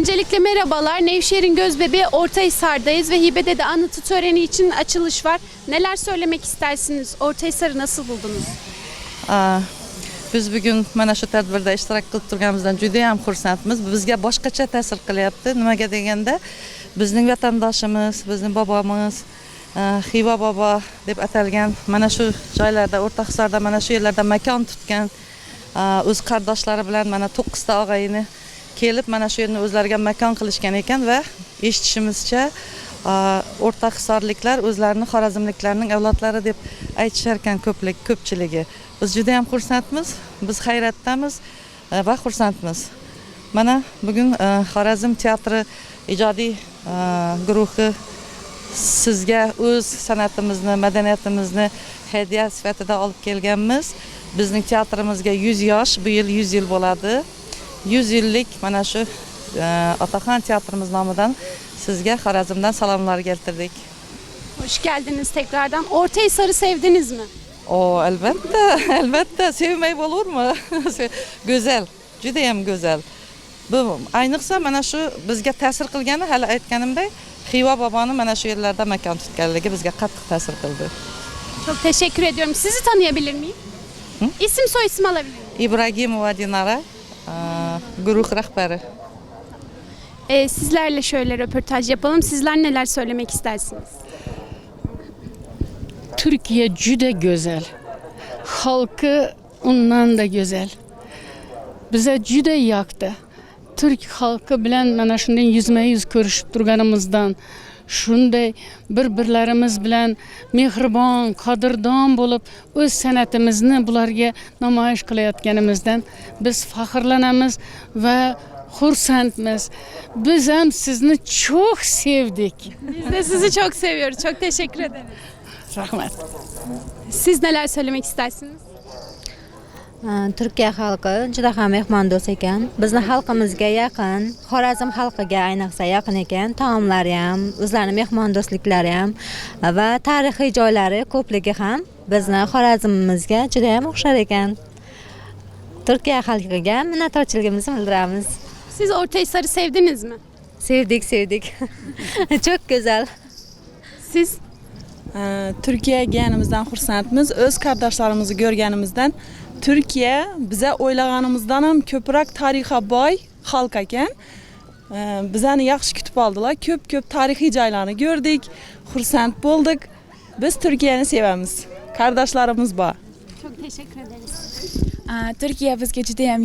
Öncelikle merhabalar. Nevşehir'in gözbebeği Ortahisar'dayız ve Hibe'de de anıtı töreni için açılış var. Neler söylemek istersiniz? Ortahisar'ı nasıl buldunuz? Aa, Biz bugun mana shu tadbirda ishtirok qilib turganimizdan juda ham xursandmiz. Bizga boshqacha ta'sir qilyapti. Nimaga deganda bizning vatandoshimiz, bizning bobomiz, Xiva bobo deb atalgan mana shu joylarda O'rtahisarda mana shu yerlarda makon tutgan o'z qardoshlari bilan mana 9 ta og'ayni kelib mana shu yerni o'zlariga makon qilishgan ekan va eshitishimizcha e, o'rtahisarliklar o'zlarini xorazmliklarning avlodlari deb aytishar ekan ko'plik biz juda xursandmiz biz hayratdamiz va xursandmiz. Mana bugun xorazm teatri ijodiy guruhi sizga o'z san'atimizni madaniyatimizni hadya sifatida olib kelganmiz. Bizning teatrimizga 100 yosh bu yil 100 yil bo'ladi 100 yillik mana shu e, otaxon teatrimiz nomidan sizga xorazmdan salomlar keltirdik Hoş geldiniz tekrardan. Ortahisar'ı sevdiniz mi? O albatta, albatta sevmay bo'lurmi? go'zal, juda ham go'zal. Bu ayniqsa mana shu bizga ta'sir qilgani hali aytganimdek Xiva boboni mana shu yerlarda makon tutganligi bizga qattiq ta'sir qildi. Çok teşekkür ediyorum. Sizi tanıyabilir miyim? İsim soy isim alabilir miyim? Ibragimova Dinara, guruh rahbari. Ee, sizlerle şöyle röportaj yapalım. Sizler neler söylemek istersiniz? Türkiye juda go'zal. Xalqi undan da go'zal. Bize juda yoqdi. Turk xalqi bilan mana shunday yuzma-yuz ko'rishib turganimizdan shunday bir-birlarimiz bilan mehribon, qadrdon bo'lib o'z san'atimizni bularga namoyish qilayotganimizdan biz faxrlanamiz va xursandmiz. Biz ham sizni çok sevdik. Biz de sizi çok seviyoruz. Çok teşekkür ederiz. Rahmat. Siz neler söylemek istersiniz? Aa, Turkiya xalqi juda ham mehmondo'st ekan. Bizni xalqimizga yaqin, Xorazm xalqiga ayniqsa yaqin ekan. Taomlari ham, o'zlarining mehmondo'stliklari ham va tarixiy joylari ko'pligi ham bizni Xorazmimizga juda ham o'xshar ekan. Turkiya xalqiga minnatdorchiligimizni bildiramiz. Siz Ortahisar'ı sevdiniz mi? Sevdik, sevdik. Çok güzel. Siz Ee, Türkiye'ye gelganimizdan xursandmiz. Öz qardoshlarimizni ko'rganimizdan Turkiya biza o'ylaganimizdan ham ko'proq tarixga boy xalq ekan. Ee, Bizani yaxshi kutib oldilar. Ko'p-ko'p tarixiy joylarni ko'rdik, xursand bo'ldik. Biz Turkiyani sevamiz. Qardoshlarimiz bor. çok teşekkür ederiz. Aa, Turkiya bizga juda ham.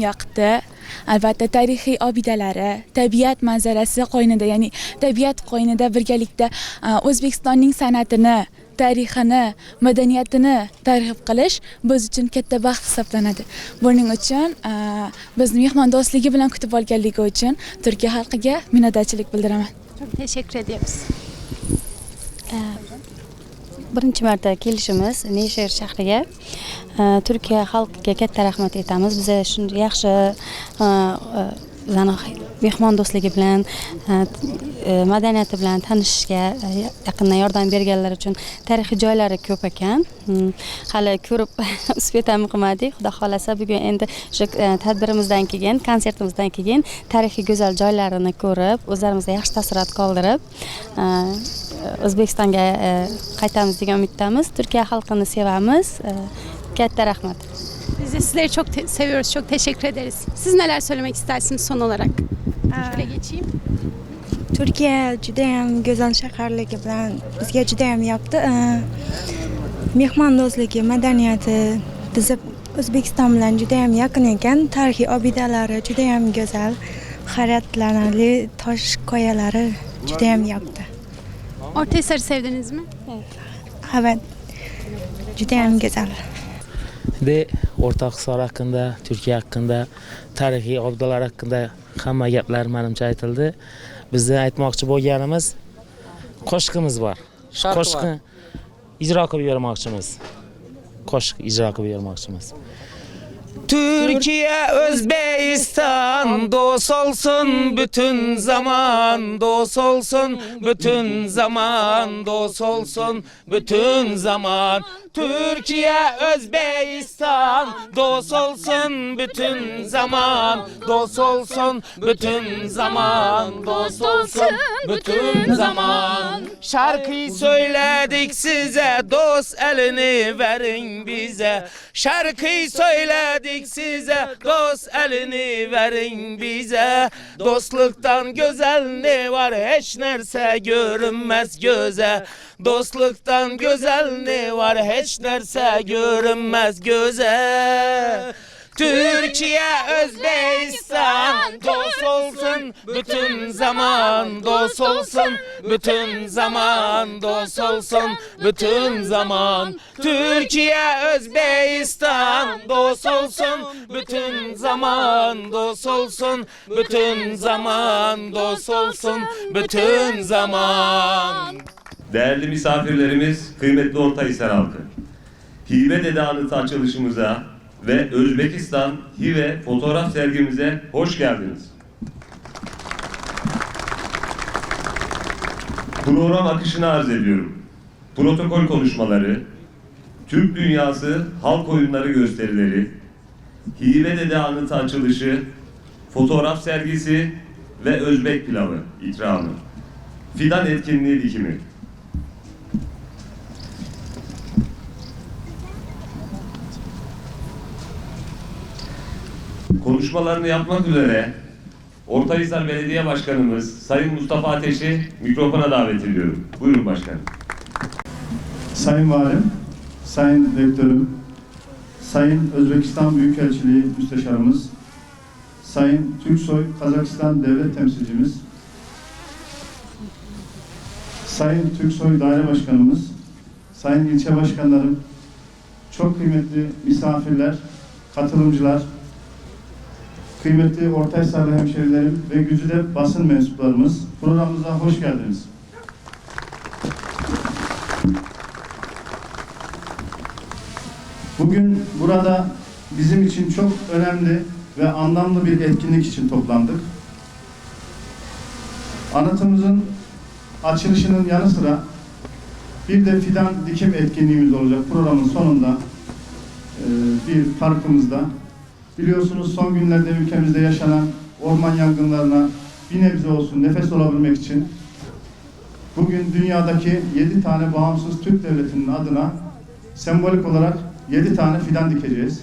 Albatta tarixiy obidalari, tabiat manzarasi qo'ynida, ya'ni tabiat qo'ynida birgalikda O'zbekistonning san'atini, tarixini, madaniyatini targ'ib qilish biz uchun katta baxt hisoblanadi. Buning uchun bizni mehmondo'stligi bilan kutib olganligi uchun Turkiya xalqiga minnatdorchilik bildiraman. Teşekkür ediyoruz. Birinchi marta kelishimiz Neyşehir shahriga E, Turkiya xalqiga katta rahmat aytamiz. Biza yaxshi e, e, bizani mehmondo'stligi bilan madaniyati bilan tanishishga yaqindan yordam berganlar uchun tarixiy joylari ko'p ekan. Hali ko'rib uspetami qilmadik. Xudo xolasa bugun endi shu tadbirimizdan keyin, konsertimizdan keyin tarixiy go'zal joylarini ko'rib, o'zlarimizga yaxshi taassurot qoldirib O'zbekistonga qaytamiz degan umiddamiz. Turkiya xalqini sevamiz. Katta rahmat. Biz de sizleri çok te- seviyoruz. Çok teşekkür ederiz. Siz neler söylemek istersiniz son olarak? Şöyle geçeyim. Turkiya judayam go'zal shaharligi bilan bizga judayam yoqdi. Ee, Mehmondo'stligi, madaniyati bizni O'zbekiston bilan judayam yaqin ekan. Tarixiy obidalari judayam go'zal. Hayratlanarli tosh qoyalari judayam yoqdi. Ortahisar'ı sevdiniz mi? Evet. Judayam go'zal. de O'rtoqiston haqida, Turkiya haqida, tarixiy obidalar haqida hamma gaplar menimcha aytildi. Bizni aytmoqchi bo'lganimiz qo'shiqimiz bor. Qo'shiqni ijro qilib bermoqchimiz. Qo'shiq ijro qilib bermoqchimiz. Türkiye Özbekistan dost olsun bütün zaman dost olsun bütün zaman dost olsun bütün zaman Türkiye, Özbekistan. Dost olsun bütün zaman. Dost olsun bütün zaman. Dost olsun bütün zaman. Şarkıyı söyledik size. Dost elini verin bize. Şarkıyı söyledik size. Dost elini verin bize. Dostluktan güzel ne var? Hiç nerse görünmez göze Dostluktan güzel ne var hiç nerse görünmez göze. Türkiye, Özbekistan dost olsun bütün zaman dost olsun bütün zaman dost olsun bütün zaman. Türkiye, Özbekistan dost olsun bütün zaman dost olsun bütün zaman dost olsun bütün zaman Değerli misafirlerimiz, kıymetli Ortahisar halkı. Hibe Dede Anıtı açılışımıza ve Özbekistan Hibe fotoğraf sergimize hoş geldiniz. Program akışını arz ediyorum. Protokol konuşmaları, Türk Dünyası Halk Oyunları gösterileri, Hibe Dede Anıtı açılışı, fotoğraf sergisi ve Özbek pilavı ikramı. Fidan etkinliği dikimi. Konuşmalarını yapmak üzere Ortahisar Belediye Başkanımız Sayın Mustafa Ateş'i mikrofona davet ediyorum. Buyurun başkanım. Sayın Valim, Sayın Rektörüm, Sayın Özbekistan Büyükelçiliği Müsteşarımız, Sayın Türksoy Kazakistan Devlet Temsilcimiz, Sayın Türksoy Daire Başkanımız, Sayın İlçe Başkanlarım, çok kıymetli misafirler, katılımcılar, kıymetli Ortahisarlı hemşerilerim ve güzide basın mensuplarımız programımıza hoş geldiniz. Bugün burada bizim için çok önemli ve anlamlı bir etkinlik için toplandık. Anıtımızın açılışının yanı sıra bir de fidan dikim etkinliğimiz olacak programın sonunda bir parkımızda. Biliyorsunuz son günlerde ülkemizde yaşanan orman yangınlarına bir nebze olsun nefes olabilmek için bugün dünyadaki 7 tane bağımsız Türk devletinin adına sembolik olarak 7 tane fidan dikeceğiz.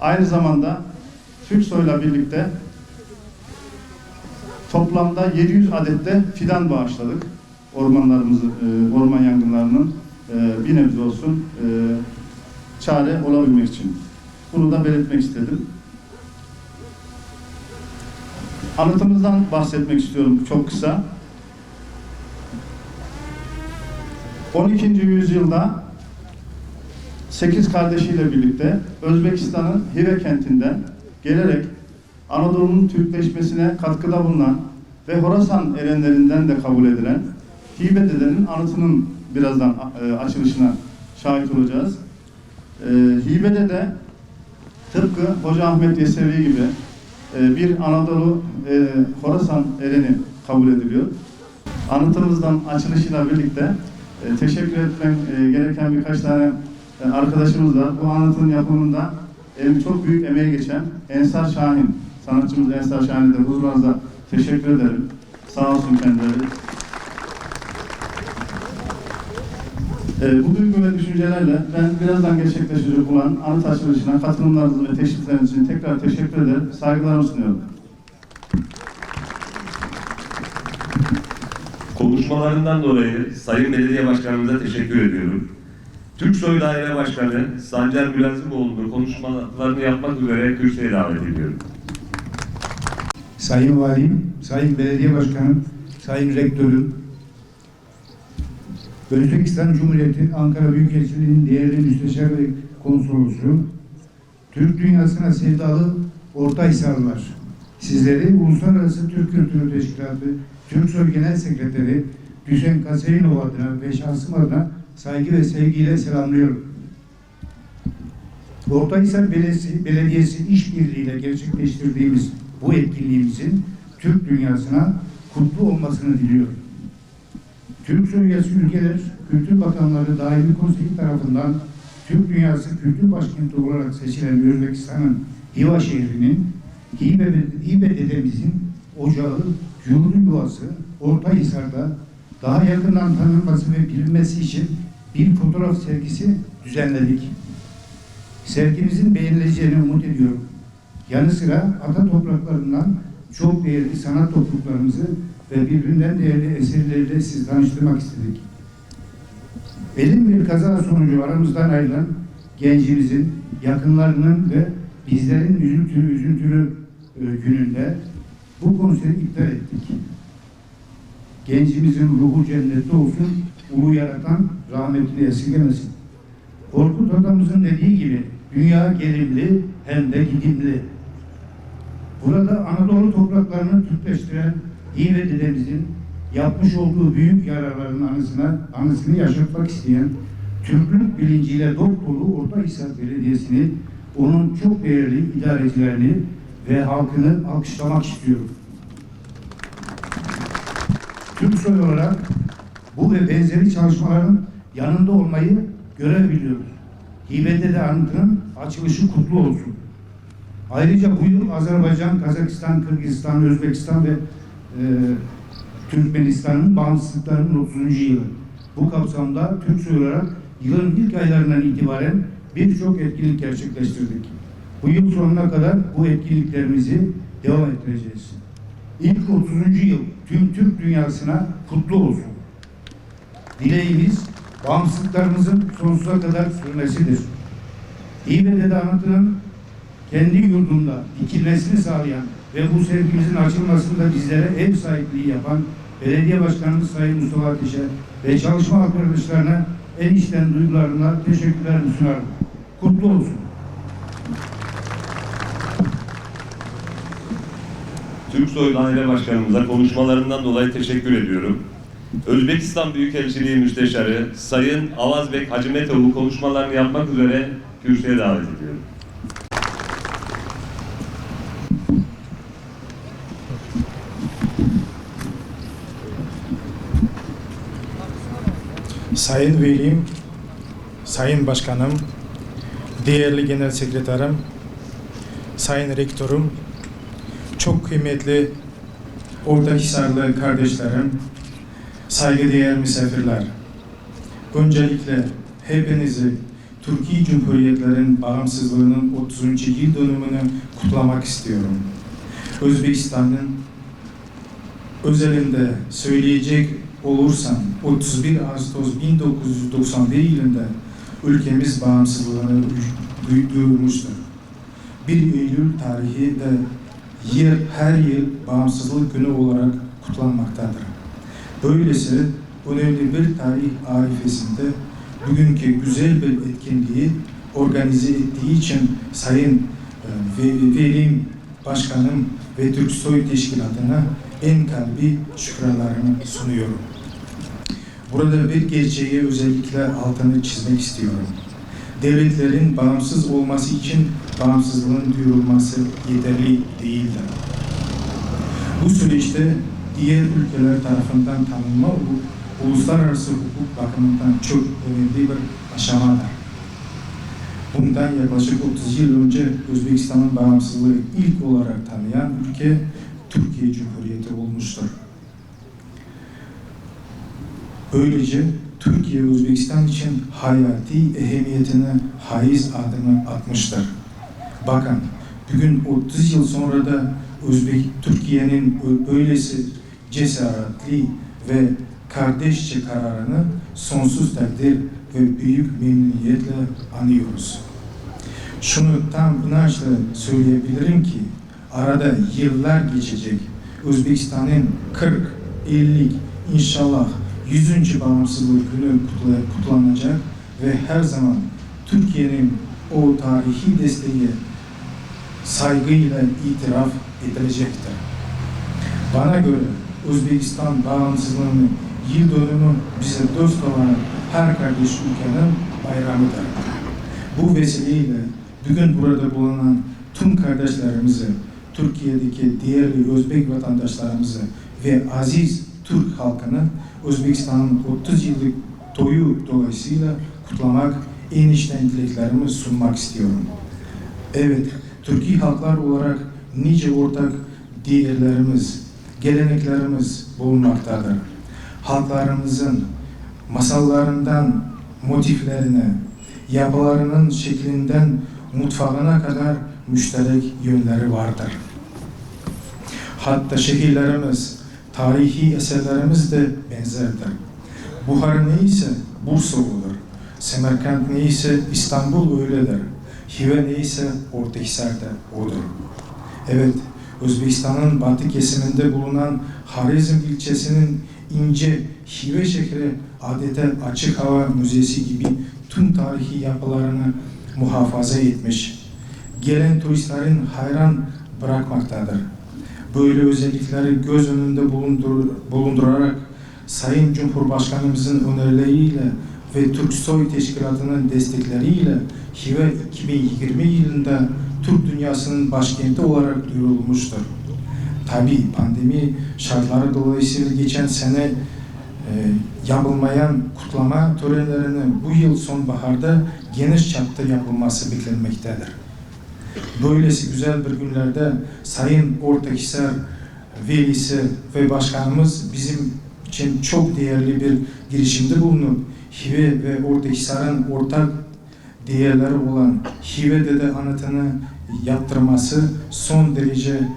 Aynı zamanda Türksoy'la birlikte toplamda 700 adet de fidan bağışladık. Ormanlarımızı, e, orman yangınlarının e, bir nebze olsun e, çare olabilmek için. Bunu da belirtmek istedim. Anıtımızdan bahsetmek istiyorum çok kısa. 12. yüzyılda 8 kardeşiyle birlikte Özbekistan'ın Hive kentinden gelerek Anadolu'nun Türkleşmesine katkıda bulunan ve Horasan erenlerinden de kabul edilen Hibe dedenin anıtının birazdan e, açılışına şahit olacağız. E, Hibe dede tıpkı Hoca Ahmet Yesevi gibi e, bir Anadolu e, Horasan ereni kabul ediliyor. Anıtımızdan açılışıyla birlikte e, teşekkür etmem e, gereken birkaç tane e, arkadaşımız var. Bu anıtın yapımında e, çok büyük emeği geçen Ensar Şahin, sanatçımız Ensar Şahin'e de huzurlarınızda teşekkür ederim. Sağ olsun kendileri. E, bu duygu ve düşüncelerle ben birazdan gerçekleşecek olan anıt açılışına katılımlarınız ve teşrifleriniz için tekrar teşekkür eder, saygılarımı sunuyorum. Konuşmalarından dolayı Sayın Belediye Başkanımıza teşekkür ediyorum. Türksoy Daire Başkanı Sancar Mülazimoğlu'nu konuşmalarını yapmak üzere kürsüye davet ediyorum. Sayın Valim, Sayın Belediye Başkanım, Sayın Rektörüm, Özbekistan Cumhuriyeti Ankara Büyükelçiliği'nin değerli müsteşar ve konsolosu, Türk dünyasına sevdalı Ortahisarlılar, sizleri Uluslararası Türk Kültürü Teşkilatı Türksoy Genel Sekreteri Hüseyin Kaseyinov adına ve şahsım adına saygı ve sevgiyle selamlıyorum. Ortahisar Belediyesi, Belediyesi işbirliğiyle gerçekleştirdiğimiz bu etkinliğimizin Türk dünyasına kutlu olmasını diliyorum. Türk üyesi ülkeler Kültür Bakanları Daimi Konseyi tarafından Türk Dünyası Kültür Başkenti olarak seçilen Özbekistan'ın Hiva şehrinin Hibe dedemizin ocağı, yurdu yuvası Ortahisar'da daha yakından tanınması ve bilinmesi için bir fotoğraf sergisi düzenledik. Sergimizin beğenileceğini umut ediyorum. Yanı sıra ata topraklarından çok değerli sanat topluluklarımızı ve birbirinden değerli eserleriyle sizi tanıştırmak istedik. Elin bir kaza sonucu aramızdan ayrılan gencimizin, yakınlarının ve bizlerin üzüntülü üzüntülü e, gününde bu konseri iptal ettik. Gencimizin ruhu cennette olsun, ulu yaratan rahmetini esirgemesin. Korkut adamımızın dediği gibi dünya gelimli hem de gidimli. Burada Anadolu topraklarını Türkleştiren İve dedemizin yapmış olduğu büyük yararların anısına, anısını yaşatmak isteyen Türklük bilinciyle dop dolu Ortahisar Belediyesi'ni, onun çok değerli idarecilerini ve halkını alkışlamak istiyorum. Türksoy olarak bu ve benzeri çalışmaların yanında olmayı görev biliyoruz. Hibede de anıtının açılışı kutlu olsun. Ayrıca bu yıl Azerbaycan, Kazakistan, Kırgızistan, Özbekistan ve Türkmenistan'ın bağımsızlıklarının 30. yılı. Bu kapsamda Türksoy olarak yılın ilk aylarından itibaren birçok etkinlik gerçekleştirdik. Bu yıl sonuna kadar bu etkinliklerimizi devam ettireceğiz. İlk 30. yıl tüm Türk dünyasına kutlu olsun. Dileğimiz bağımsızlıklarımızın sonsuza kadar sürmesidir. İBD'de anıtının kendi yurdunda dikilmesini sağlayan ve bu sergimizin açılmasında bizlere ev sahipliği yapan Belediye Başkanımız Sayın Mustafa Ateş'e ve çalışma arkadaşlarına en içten duygularımla teşekkürlerimi sunarım. Kutlu olsun. Türksoy Daire Başkanımıza konuşmalarından dolayı teşekkür ediyorum. Özbekistan Büyükelçiliği Müsteşarı Sayın Avazbek Hacimetoğlu konuşmalarını yapmak üzere kürsüye davet ediyorum. Sayın Velim, Sayın Başkanım, değerli Genel Sekreterim, Sayın Rektörüm, çok kıymetli Ortahisarlı kardeşlerim, saygıdeğer misafirler. Öncelikle hepinizi Türkiye Cumhuriyetlerin bağımsızlığının 30. yıl dönümünü kutlamak istiyorum. Özbekistan'ın özelinde söyleyecek olursam 31 Ağustos 1991 yılında ülkemiz bağımsızlığını du- duyurmuştur. 1 Eylül tarihi de yer, her yıl bağımsızlık günü olarak kutlanmaktadır. Böylesi önemli bir tarih arifesinde bugünkü güzel bir etkinliği organize ettiği için Sayın e, Ve- Velim Başkanım ve Türksoy Teşkilatı'na en kalbi şükranlarımı sunuyorum. Burada bir gerçeği özellikle altını çizmek istiyorum. Devletlerin bağımsız olması için bağımsızlığın duyurulması yeterli değildir. Bu süreçte diğer ülkeler tarafından tanınma uluslararası hukuk bakımından çok önemli bir aşamadır. Bundan yaklaşık 30 yıl önce Özbekistan'ın bağımsızlığı ilk olarak tanıyan ülke Türkiye Cumhuriyeti olmuştur. Böylece Türkiye Özbekistan için hayati ehemmiyetine haiz adımı atmıştır. Bakın bugün 30 yıl sonra da Özbek Türkiye'nin böylesi cesaretli ve kardeşçe kararını sonsuz takdir ve büyük memnuniyetle anıyoruz. Şunu tam inançla söyleyebilirim ki arada yıllar geçecek. Özbekistan'ın 40, 50, inşallah 100. bağımsızlık günü kutla- kutlanacak ve her zaman Türkiye'nin o tarihi desteği saygıyla itiraf edilecektir. Bana göre Özbekistan bağımsızlığının yıl dönümü bize dost olan her kardeş ülkenin bayramıdır. Bu vesileyle bugün burada bulunan tüm kardeşlerimizi, Türkiye'deki değerli Özbek vatandaşlarımızı ve aziz Türk halkını Özbekistan'ın 30 yıllık toyu dolayısıyla kutlamak en içten dileklerimi sunmak istiyorum. Evet, Türkiye halklar olarak nice ortak değerlerimiz, geleneklerimiz bulunmaktadır. Halklarımızın masallarından motiflerine, yapılarının şeklinden mutfağına kadar müşterek yönleri vardır. Hatta şehirlerimiz, tarihi eserlerimiz de benzerdir. Buhara neyse Bursa olur. Semerkant neyse İstanbul öyledir. Hive neyse Ortahisar da odur. Evet, Özbekistan'ın batı kesiminde bulunan Harizm ilçesinin ince Hive şehri adeta açık hava müzesi gibi tüm tarihi yapılarını muhafaza etmiş. Gelen turistlerin hayran bırakmaktadır. Böyle özellikleri göz önünde bulundur, bulundurarak Sayın Cumhurbaşkanımızın önerileriyle ve Türksoy Teşkilatı'nın destekleriyle Hive 2020 yılında Türk dünyasının başkenti olarak duyurulmuştur. Tabi pandemi şartları dolayısıyla geçen sene e, yapılmayan kutlama törenlerinin bu yıl sonbaharda geniş çapta yapılması beklenmektedir. Böylesi güzel bir günlerde Sayın Ortahisar velisi ve başkanımız bizim için çok değerli bir girişimde bulunup Hive ve Ortahisar'ın ortak değerleri olan Hive Dede anıtını yaptırması son derece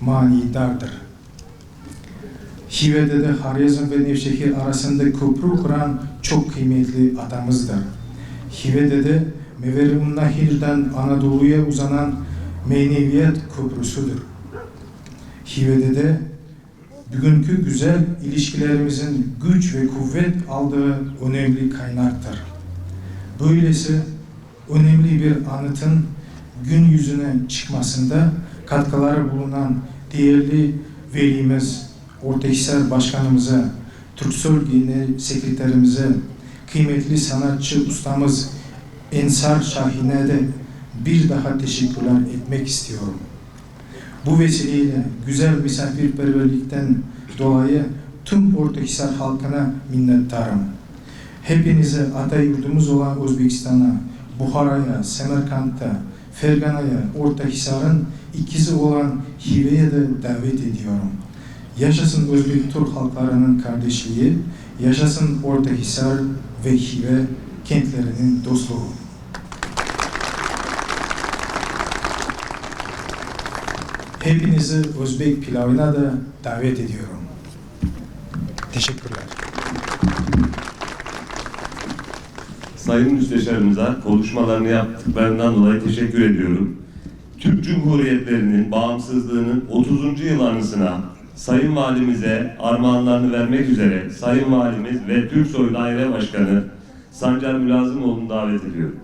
manidardır. Hive Dede Harizm ve Nevşehir arasında köprü kuran çok kıymetli adamızdır. Hive Dede Meverimun Nahir'den Anadolu'ya uzanan meneviyet köprüsüdür. Hive'de de bugünkü güzel ilişkilerimizin güç ve kuvvet aldığı önemli kaynaktır. Böylesi önemli bir anıtın gün yüzüne çıkmasında katkıları bulunan değerli velimiz Ortahisar Başkanımıza, Türksol Genel Sekreterimize, kıymetli sanatçı ustamız Ensar Şahin'e de bir daha teşekkürler etmek istiyorum. Bu vesileyle güzel misafirperverlikten dolayı tüm Ortahisar halkına minnettarım. Hepinize ata yurdumuz olan Özbekistan'a, Buhara'ya, Semerkant'a, Fergana'ya, Ortahisar'ın ikizi olan Hive'ye de davet ediyorum. Yaşasın Özbek Türk halklarının kardeşliği, yaşasın Ortahisar ve Hive kentlerinin dostluğu. Hepinizi Özbek pilavına da davet ediyorum. Teşekkürler. Sayın Müsteşarımıza konuşmalarını yaptıklarından dolayı teşekkür ediyorum. Türk Cumhuriyetlerinin bağımsızlığının 30. yıl anısına Sayın Valimize armağanlarını vermek üzere Sayın Valimiz ve Türksoy Daire Başkanı Sancar Mülazimoğlu'nu davet ediyorum.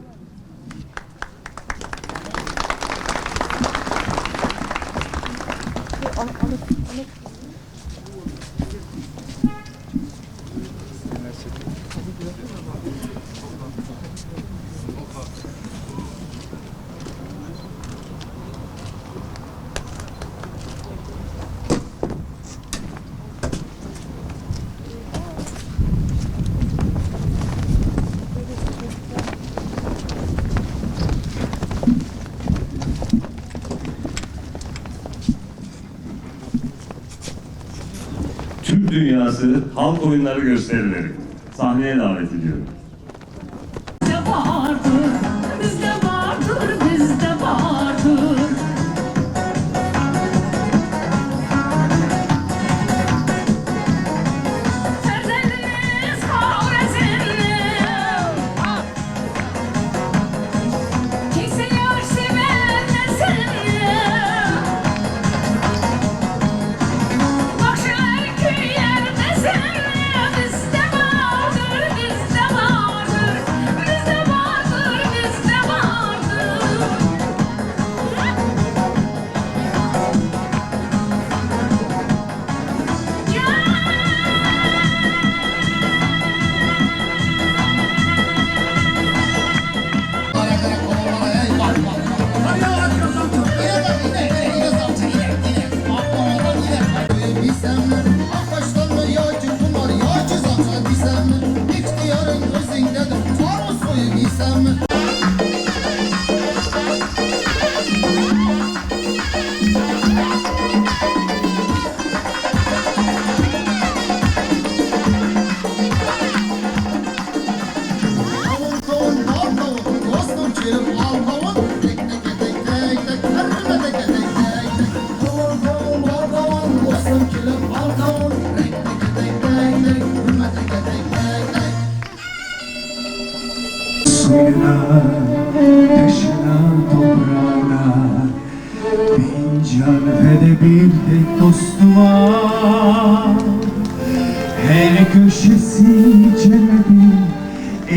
Türk Dünyası Halk Oyunları gösterileri sahneye davet ediyorum.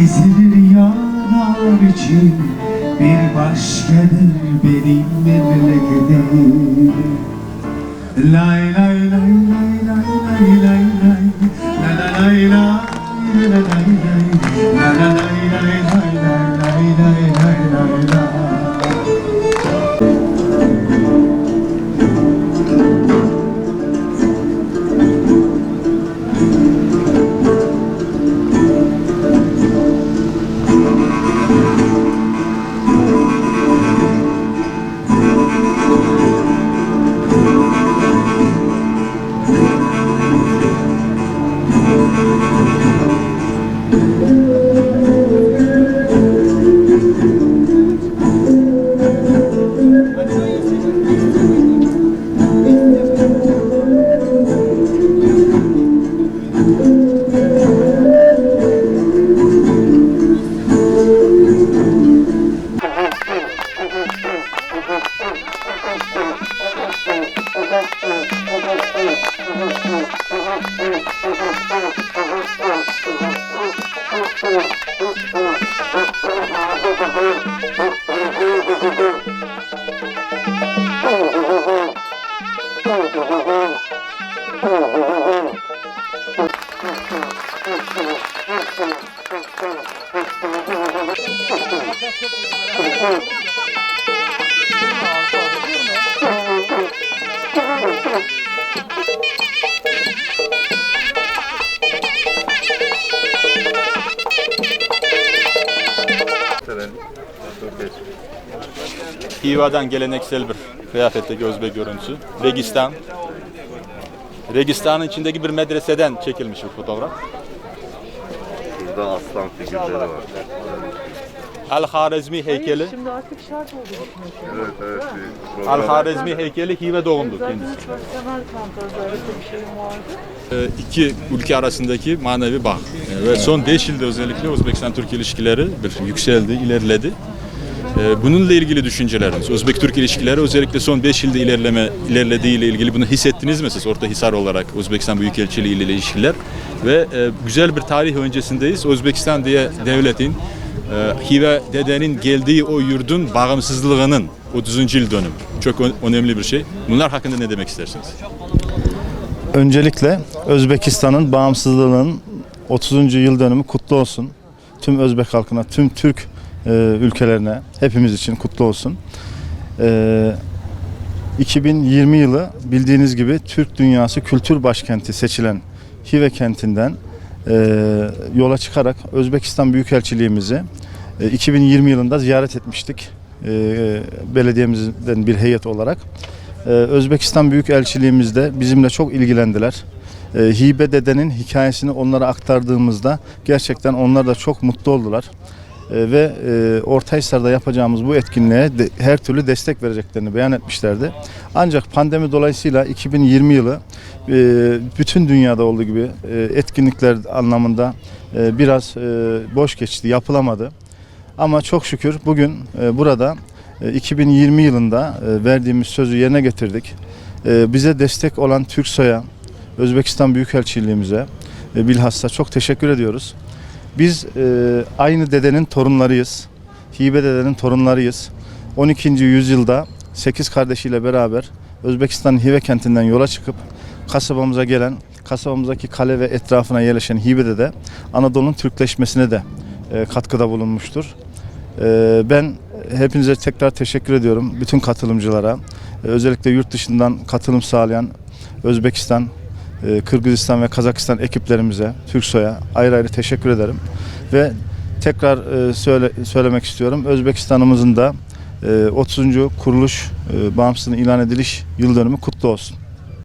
Easy. Hiva'dan geleneksel bir kıyafetteki Özbek görüntüsü. Registan. Registanın içindeki bir medreseden çekilmiş bir fotoğraf. Burada aslan figürleri var. El-Harizmi heykeli. Evet evet. bir problem. El-Harizmi heykeli Hive doğumlu kendisi. Ee, iki ülke arasındaki manevi bağ. Ee, Ve son 5 yılda özellikle Özbekistan-Türk ilişkileri bir yükseldi, ilerledi. Ee, Bununla ilgili düşünceleriniz, Özbek-Türk ilişkileri özellikle son 5 yılda ilerleme ilerlediği ile ilgili bunu hissettiniz mi siz Orta Hisar olarak Özbekistan Büyükelçiliği ile ilişkiler ve e, güzel bir tarih öncesindeyiz. Özbekistan diye devletin e, Hive dedenin geldiği o yurdun bağımsızlığının 30. yıl dönümü. Çok önemli bir şey. Bunlar hakkında ne demek istersiniz? Öncelikle Özbekistan'ın bağımsızlığının 30. yıl dönümü kutlu olsun. Tüm Özbek halkına, tüm Türk e, ülkelerine, hepimiz için kutlu olsun. E, 2020 yılı bildiğiniz gibi Türk Dünyası Kültür Başkenti seçilen Hive kentinden e, yola çıkarak Özbekistan Büyükelçiliğimizi e, 2020 yılında ziyaret etmiştik. E, belediyemizden bir heyet olarak. Ee, Özbekistan Büyükelçiliğimizde bizimle çok ilgilendiler. Ee, Hibe dedenin hikayesini onlara aktardığımızda gerçekten onlar da çok mutlu oldular. Ee, ve e, Ortahisar'da yapacağımız bu etkinliğe her türlü destek vereceklerini beyan etmişlerdi. Ancak pandemi dolayısıyla 2020 yılı e, bütün dünyada olduğu gibi e, etkinlikler anlamında e, biraz e, boş geçti, yapılamadı. Ama çok şükür bugün e, burada e, 2020 yılında e, verdiğimiz sözü yerine getirdik. E, Bize destek olan Türksoy'a, Özbekistan Büyükelçiliğimize e, bilhassa çok teşekkür ediyoruz. Biz e, aynı dedenin torunlarıyız. Hibe dedenin torunlarıyız. 12. yüzyılda 8 kardeşiyle beraber Özbekistan'ın Hive kentinden yola çıkıp kasabamıza gelen, kasabamızdaki kale ve etrafına yerleşen Hibe dede Anadolu'nun Türkleşmesine de e, katkıda bulunmuştur. E, Ben hepinize tekrar teşekkür ediyorum. Bütün katılımcılara, e, özellikle yurt dışından katılım sağlayan Özbekistan, Kırgızistan ve Kazakistan ekiplerimize, Türksoy'a ayrı ayrı teşekkür ederim. Ve tekrar e, söyle, söylemek istiyorum. Özbekistan'ımızın da e, 30. kuruluş e, bağımsızlığını ilan ediliş yıl dönümü kutlu olsun.